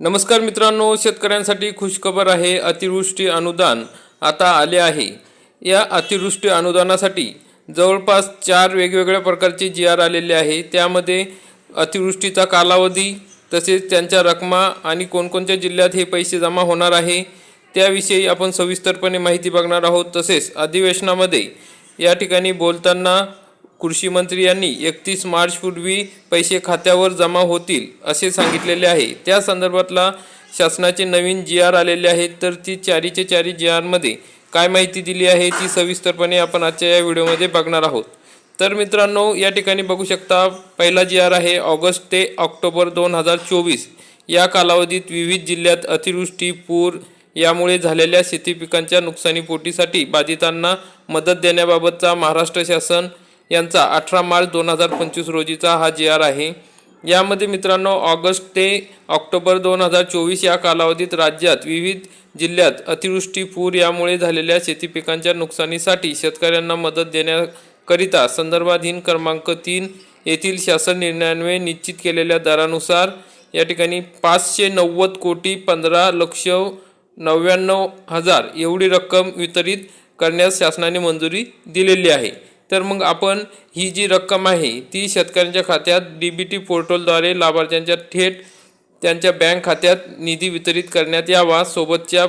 नमस्कार मित्रांनो शेतकऱ्यांसाठी खुशखबर आहे अतिवृष्टी अनुदान आता आले आहे. या अतिवृष्टी अनुदानासाठी जवळपास चार वेगवेगळ्या प्रकारचे जी आर आलेले आहे. त्यामध्ये अतिवृष्टीचा कालावधी तसेच त्यांच्या रकमा आणि कोणकोणत्या जिल्ह्यात हे पैसे जमा होणार आहे त्याविषयी आपण सविस्तरपणे माहिती बघणार आहोत. तसेच अधिवेशनामध्ये या ठिकाणी बोलताना कृषी मंत्री यांनी एकतीस मार्चपूर्वी पैसे खात्यावर जमा होतील असे सांगितलेले आहे. त्या संदर्भातला शासनाचे नवीन जी आर आलेले आहेत तर ती चारीचे चारी जी आरमध्ये काय माहिती दिली आहे ती सविस्तरपणे आपण आजच्या या व्हिडिओमध्ये बघणार आहोत. तर मित्रांनो या ठिकाणी बघू शकता पहिला जी आर आहे ऑगस्ट ते ऑक्टोबर दोन हजार चोवीस. या कालावधीत विविध जिल्ह्यात अतिवृष्टी पूर यामुळे झालेल्या शेती पिकांच्या नुकसानीपोटीसाठी बाधितांना मदत देण्याबाबतचा महाराष्ट्र शासन यांचा अठरा मार्च दोन हजार पंचवीस रोजीचा हा जी आर आहे. यामध्ये मित्रांनो ऑगस्ट ते ऑक्टोबर दोन हजार चोवीस या कालावधीत राज्यात विविध जिल्ह्यात अतिवृष्टी पूर यामुळे झालेल्या शेती पिकांच्या नुकसानीसाठी शेतकऱ्यांना मदत देण्याकरिता संदर्भाधीन क्रमांक तीन येथील शासन निर्णयान्वये निश्चित केलेल्या दरानुसार या ठिकाणी पाचशे नव्वद कोटी पंधरा लक्ष नव्याण्णव हजार एवढी रक्कम वितरित करण्यास शासनाने मंजुरी दिलेली आहे. तर मग आपण ही जी रक्कम आहे ती शेतकऱ्यांच्या खात्यात डी बी टी पोर्टलद्वारे लाभार्थ्यांच्या थेट त्यांच्या बँक खात्यात निधी वितरित करण्यात यावा. सोबतच्या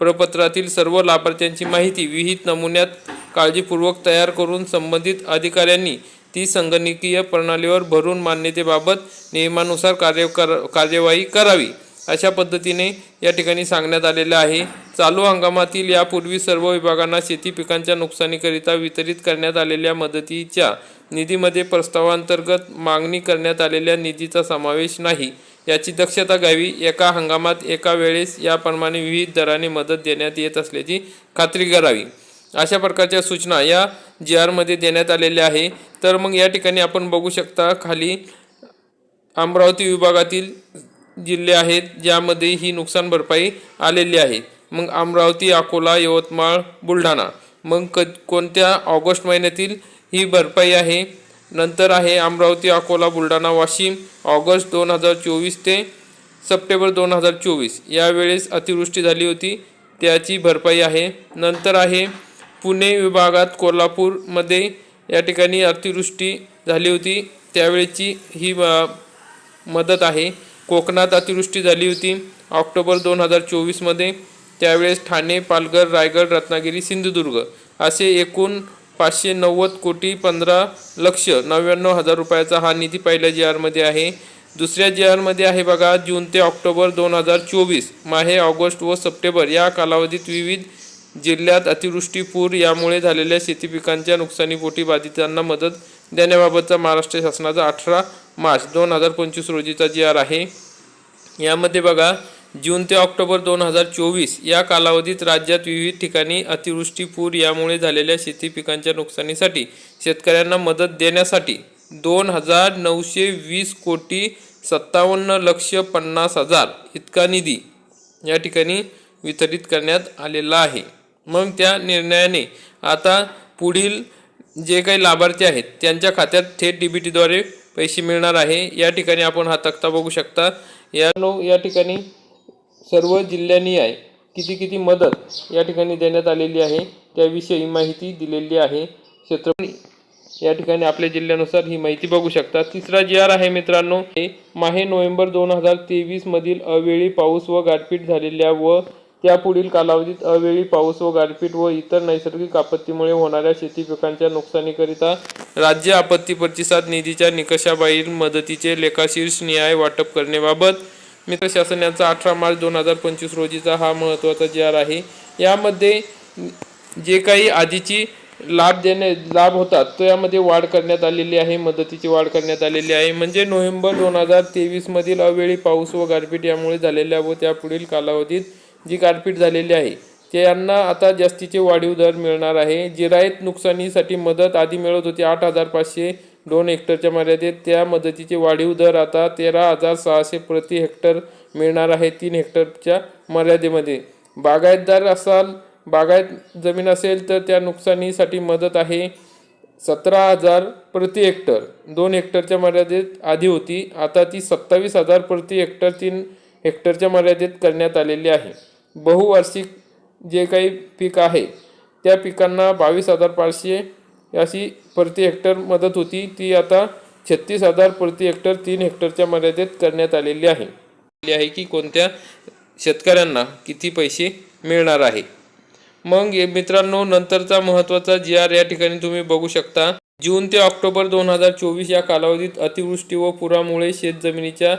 प्रपत्रातील सर्व लाभार्थ्यांची माहिती विहित नमुन्यात काळजीपूर्वक तयार करून संबंधित अधिकाऱ्यांनी ती संगणकीय प्रणालीवर भरून मान्यतेबाबत नियमानुसार कार्य कर कार्यवाही करावी. अशा पद्धतीने या ठिकाणी सांगण्यात आलेलं आहे. चालू हंगामातील यापूर्वी सर्व विभागांना शेती पिकांच्या नुकसानीकरिता वितरित करण्यात आलेल्या मदतीच्या निधीमध्ये प्रस्तावांतर्गत मागणी करण्यात आलेल्या निधीचा समावेश नाही. याची दक्षता घ्यावी. एका हंगामात एका वेळेस याप्रमाणे विविध दराने मदत देण्यात येत असल्याची खात्री करावी. अशा प्रकारच्या सूचना या जी आरमध्ये देण्यात आलेल्या आहे. तर मग या ठिकाणी आपण बघू शकता खाली अमरावती विभागातील जिल्हे आहेत ज्यामध्ये ही नुकसान भरपाई आलेली आहे. मग अमरावती अकोला यवतमाळ बुलढाणा. मग क कोणत्या ऑगस्ट महिन्यातील ही भरपाई आहे? नंतर आहे अमरावती अकोला बुलढाणा वाशिम ऑगस्ट दोन हजार चोवीस ते सप्टेंबर दोन हजार चोवीस. यावेळेस अतिवृष्टी झाली होती त्याची भरपाई आहे. नंतर आहे पुणे विभागात कोल्हापूरमध्ये या ठिकाणी अतिवृष्टी झाली होती त्यावेळेची ही मदत आहे. कोकणात अतिवृष्टी झाली होती. ऑक्टोबर दोन हजार चोवीसमध्ये त्यावेळेस ठाणे पालघर रायगड रत्नागिरी सिंधुदुर्ग असे एकूण पाचशे नव्वद कोटी पंधरा लक्ष नव्याण्णव हजार रुपयाचा हा निधी पहिल्या जी आरमध्ये आहे. दुसऱ्या जी आरमध्ये आहे बघा जून ते ऑक्टोबर दोन हजार चोवीस माहे ऑगस्ट व सप्टेंबर या कालावधीत विविध जिल्ह्यात अतिवृष्टी पूर यामुळे झालेल्या शेती पिकांच्या नुकसानीपोटी बाधितांना मदत देण्याबाबतचा महाराष्ट्र शासनाचा अठरा मार्च दोन हजार पंचवीस रोजीचा जी आर आहे. यामध्ये बघा जून ते ऑक्टोबर दोन हजार चोवीस या कालावधीत राज्यात विविध ठिकाणी अतिवृष्टी पूर यामुळे झालेल्या शेती पिकांच्या नुकसानीसाठी शेतकऱ्यांना मदत देण्यासाठी दोन हजार नऊशे वीस कोटी सत्तावन्न लक्ष पन्नास हजार इतका निधी या ठिकाणी वितरित करण्यात आलेला आहे. मग त्या निर्णयाने आता पुढील जे काही लाभार्थी आहेत त्यांच्या खात्यात थेट डी बी टीद्वारे पैसे मिळणार आहे. या ठिकाणी आपण हा तक्ता बघू शकता. या नो या ठिकाणी सर्व जिल्ह्यांनी आहे किती किती मदत या ठिकाणी देण्यात आलेली आहे त्याविषयी माहिती दिलेली आहे. क्षेत्र या ठिकाणी आपल्या जिल्ह्यानुसार ही माहिती बघू शकता. तिसरा जी आर आहे मित्रांनो हे माहे नोव्हेंबर दोन हजार तेवीसमधील अवेळी पाऊस व गारपीट झालेल्या व त्यापुढील कालावधीत अवेळी पाऊस व गारपीट व इतर नैसर्गिक आपत्तीमुळे होणाऱ्या शेती पिकांच्या नुकसानीकरिता राज्य आपत्ती प्रतिसाद निधीच्या निकषाबाहेर मदतीचे लेखाशीर्ष न्याय वाटप करण्याबाबत मित्र शासनाचा अठरा मार्च दोन हजार पंचवीस रोजीचा हा महत्त्वाचा जार आहे. यामध्ये जे काही आधीची लाभ देणे लाभ होतात तो यामध्ये वाढ करण्यात आलेली आहे मदतीची वाढ करण्यात आलेली आहे. म्हणजे नोव्हेंबर दोन हजार तेवीसमधील अवेळी पाऊस व गारपीट यामुळे झालेल्या व त्यापुढील कालावधीत जी गारपीट झालेली आहे त्यांना आता जास्तीचे वाढीव दर मिळणार आहे. जिरायत नुकसानीसाठी मदत आधी मिळत होती आठ हजार पाचशे दोन हेक्टरच्या मर्यादेत. त्या मदतीचे वाढीव दर आता तेरा हजार सहाशे प्रति हेक्टर मिळणार आहे तीन हेक्टरच्या मर्यादेमध्ये. बागायतदार असाल बागायत जमीन असेल तर त्या नुकसानीसाठी मदत आहे. सतरा हजार प्रति हेक्टर दोन हेक्टरच्या मर्यादेत आधी होती आता ती सत्तावीस हजार प्रति हेक्टर तीन हेक्टरच्या मर्यादेत करण्यात आलेली आहे. बहुवार्षिक जे काही पीक आहे त्या पिकांना बावीस हजार पाचशे अशी प्रति हेक्टर मदत होती. ती आता छत्तीस हजार प्रति हेक्टर तीन हेक्टरच्या मर्यादेत करण्यात आलेली आहे. आहे की कोणत्या शेतकऱ्यांना किती पैसे मिळणार आहे? मग मित्रांनो नंतरचा महत्त्वाचा जी आर या ठिकाणी तुम्ही बघू शकता. जून ते ऑक्टोबर दोन हजार चोवीस या कालावधीत अतिवृष्टी व पुरामुळे शेतजमिनीच्या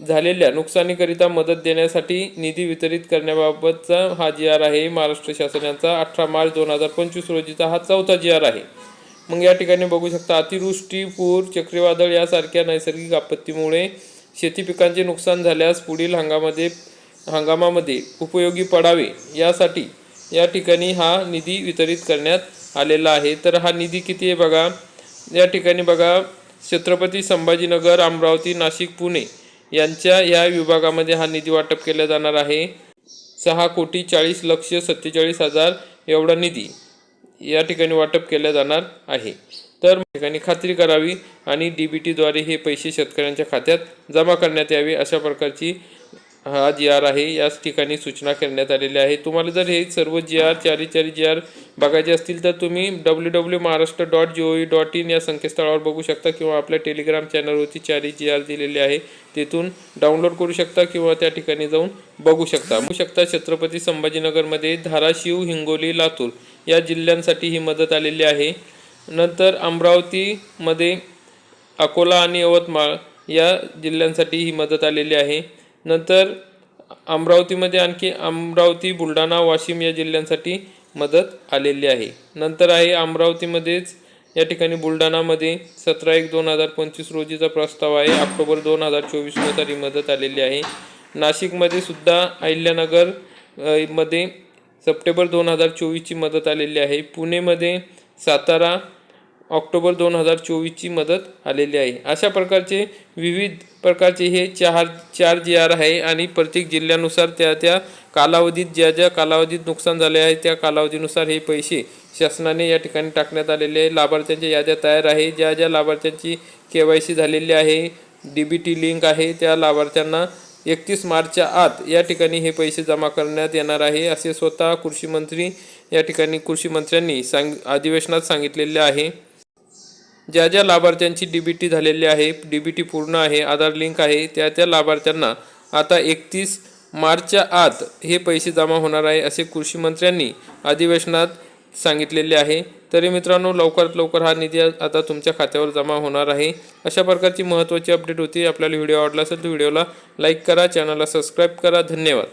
झालेल्या नुकसानीकरिता मदत देण्यासाठी निधी वितरित करण्याबाबतचा हा जी आर आहे महाराष्ट्र शासनाचा अठरा मार्च दोन हजार पंचवीस रोजीचा हा चौथा जी आर आहे. मग या ठिकाणी बघू शकता अतिवृष्टी पूर चक्रीवादळ यासारख्या नैसर्गिक आपत्तीमुळे शेती पिकांचे नुकसान झाल्यास पुढील हंगामामध्ये हंगामामध्ये उपयोगी पडावे यासाठी या ठिकाणी हा निधी वितरित करण्यात आलेला आहे. तर हा निधी किती आहे बघा? या ठिकाणी बघा छत्रपती संभाजीनगर अमरावती नाशिक पुणे यांच्या या विभागामध्ये हा निधी वाटप केला जाणार आहे. सहा कोटी चाळीस लक्ष सत्तेचाळीस हजार एवढा निधी या ठिकाणी वाटप केला जाणार आहे. तर ठिकाणी खात्री करावी आणि डी बी टीद्वारे हे पैसे शेतकऱ्यांच्या खात्यात जमा करण्यात यावे अशा प्रकारची हा जी आर आहे याच ठिकाणी सूचना करण्यात आलेल्या आहे. तुम्हाला जर हे सर्व जी आर चारी चारी जी आर बघायचे असतील तर तुम्ही W W Maharashtra dot G O V dot in या संकेतस्थळावर बघू शकता किंवा आपल्या टेलिग्राम चॅनलवरती चारी जी आर दिलेली आहे. तिथून डाउनलोड करू शकता किंवा त्या ठिकाणी जाऊन बघू शकता. बघू शकता छत्रपती संभाजीनगरमध्ये धाराशिव हिंगोली लातूर या जिल्ह्यांसाठी ही मदत आलेली आहे. नंतर अमरावतीमध्ये अकोला आणि यवतमाळ या जिल्ह्यांसाठी ही मदत आलेली आहे. नंतर अमरावतीमध्ये आणखी अमरावती बुलढाणा वाशिम या जिल्ह्यांसाठी मदत आलेली आहे. नंतर आहे अमरावतीमध्येच या ठिकाणी बुलढाणामध्ये सतरा एक दोन हजार पंचवीस रोजीचा प्रस्ताव आहे. ऑक्टोबर दोन हजार चोवीसनुसार ही मदत आलेली आहे. नाशिकमध्ये सुद्धा अहिल्यानगरमध्ये सप्टेंबर दोन हजार चोवीसची मदत आलेली आहे. पुणेमध्ये सातारा ऑक्टोबर दोन हजार चोवीसची मदत आलेली आहे. अशा प्रकारचे विविध प्रकारचे हे चार चार जी आर आहे आणि प्रत्येक जिल्ह्यानुसार त्या त्या कालावधीत ज्या ज्या कालावधीत नुकसान झाले आहे त्या कालावधीनुसार हे पैसे शासनाने या ठिकाणी टाकण्यात आलेले आहे. लाभार्थ्यांच्या याद्या तयार आहे. ज्या ज्या लाभार्थ्यांची के वाय सी झालेली आहे डी बी टी लिंक आहे त्या लाभार्थ्यांना एकतीस मार्चच्या आत या ठिकाणी हे पैसे जमा करण्यात येणार आहे असे स्वतः कृषी मंत्री या ठिकाणी कृषी मंत्र्यांनी सांग अधिवेशनात सांगितलेले आहे. ज्या ज्या लाभार्थ्यांची डी बी टी झालेली आहे डी बी टी पूर्ण आहे आधार लिंक आहे त्या त्या लाभार्थ्यांना आता एकतीस मार्चच्या आत हे पैसे जमा होणार आहे असे कृषी मंत्र्यांनी अधिवेशनात सांगितलेले आहे. तरी मित्रांनो लवकरात लवकर हा निधी आता तुमच्या खात्यावर जमा होणार आहे. अशा प्रकारची महत्त्वाची अपडेट होती. आपल्याला व्हिडिओ आवडला असेल तर व्हिडिओला लाईक करा चॅनलला सबस्क्राईब करा. धन्यवाद.